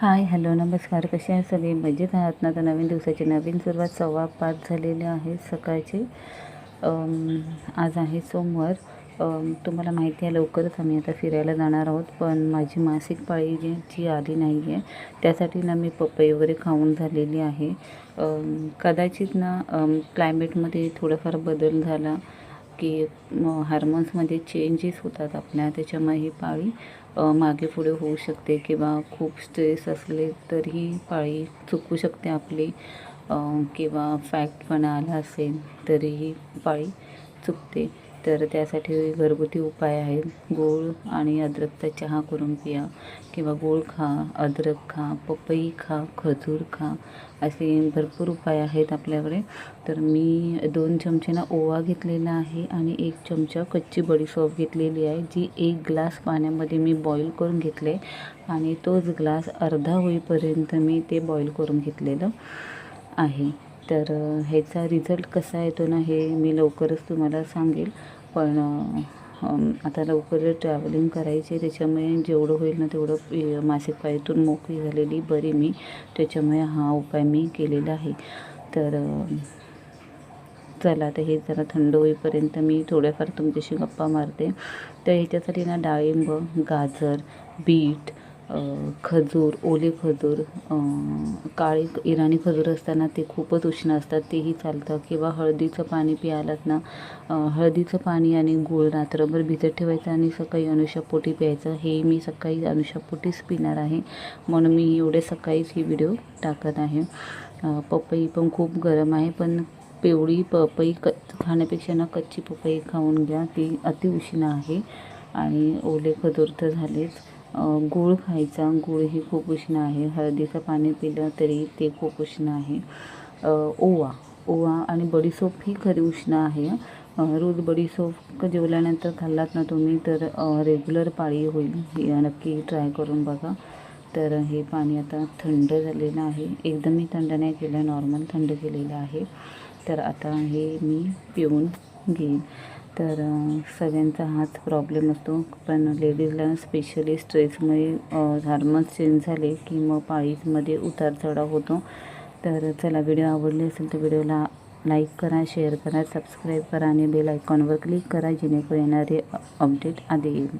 Hi hello नमस्कार. कसे आहे सगळे? मजेत आहात ना तर नवीन दिवसाची नवीन सुरुवात. सव्वा पाच झालेली आहे सकाळची. आज आहे सोमवार. तुम्हाला माहिती आहे लवकरच आम्ही आता फिरायला जाणार आहोत. पण माझी मासिक पाळी जी जी आली नाही आहे त्यासाठी ना मी पपई वगैरे खाऊन झालेली आहे. कदाचित ना क्लायमेटमध्ये थोडाफार बदल झाला. की हार्मोन्समध्ये चेंजेस होतात आपल्या त्याच्यामुळे ही पाळी मागे पुढे होऊ शकते किंवा खूप स्ट्रेस असले तरीही पाळी चुकू शकते आपली. किंवा फॅक्टपणा आला असेल तरीही पाळी चुकते. तर त्यासाठी घरगुती उपाय आहेत. गूळ आणि अद्रकचा चहा करून पिया किंवा गूळ खा अद्रक खा पपई खा खजूर खा असे भरपूर उपाय आहेत आपल्याकडे. तर मी दोन चमचे ना ओवा घेतलेला आहे आणि एक चमचा कच्ची बडीशोप घेतलेली आहे जी एक ग्लास पाण्यामध्ये मी बॉईल करून घेतले आणि तोच ग्लास अर्धा होईपर्यंत मी ते बॉईल करून घेतलेलं आहे. तर ह्याचा रिझल्ट कसा येतो ना हे मी लवकरच तुम्हाला सांगेल. पण आता लवकर ट्रॅव्हलिंग करायची त्याच्यामुळे जेवढं होईल ना तेवढं मासिक पाळीतून मोकळी झालेली बरी मी. त्याच्यामुळे हा उपाय मी केलेला आहे. तर चला आता हे जरा थंड होईपर्यंत मी थोड्याफार तुमच्याशी गप्पा मारते. तर ह्याच्यासाठी ना डाळिंब गाजर बीट खजूर ओले खजूर काळे इराणी खजूर असताना ते खूपच उष्ण असतात तेही चालतं. किंवा हळदीचं पाणी प्यायलात ना हळदीचं पाणी आणि गूळ रात्रभर भिजत ठेवायचं आणि सकाळी अनुषापोटी प्यायचं हे मी सकाळी अनुषापोटीच पिणार आहे. म्हणून मी एवढे सकाळीच ही व्हिडिओ टाकत आहे. पपई पण खूप गरम आहे पण पिवळी पपई क खाण्यापेक्षा ना कच्ची पपई खाऊन घ्या ती अतिउष्ण आहे. आणि ओले खजूर तर झालेच. गूळ खायचा. गूळ ही खूप उष्ण आहे. हळदीचं पाणी पिलं तरी ते खूप उष्ण आहे. ओवा. ओवा आणि बडीसोप ही खरी उष्ण आहे. रोज बडीसोप जेवल्यानंतर खाल्लात ना तुम्ही तर रेग्युलर पाळी होईल. नक्की ट्राय करून बघा. तर हे पाणी आता थंड झालेलं आहे. एकदम मी थंड नाही केलं नॉर्मल थंड केलेलं आहे. तर आता हे मी पिऊन घेईन. तर सगळ्यांचा हाच प्रॉब्लेम असतो. पण लेडीजला स्पेशली स्ट्रेसमुळे हार्मोन्स चेंज झाले की मग पाळीमध्ये उतार चढाव होतो. तर चला व्हिडिओ आवडले असेल तर व्हिडिओला लाईक करा शेअर करा सबस्क्राईब करा आणि बेल आयकॉनवर क्लिक करा जेणेकरून येणारे अपडेट आधी येईल.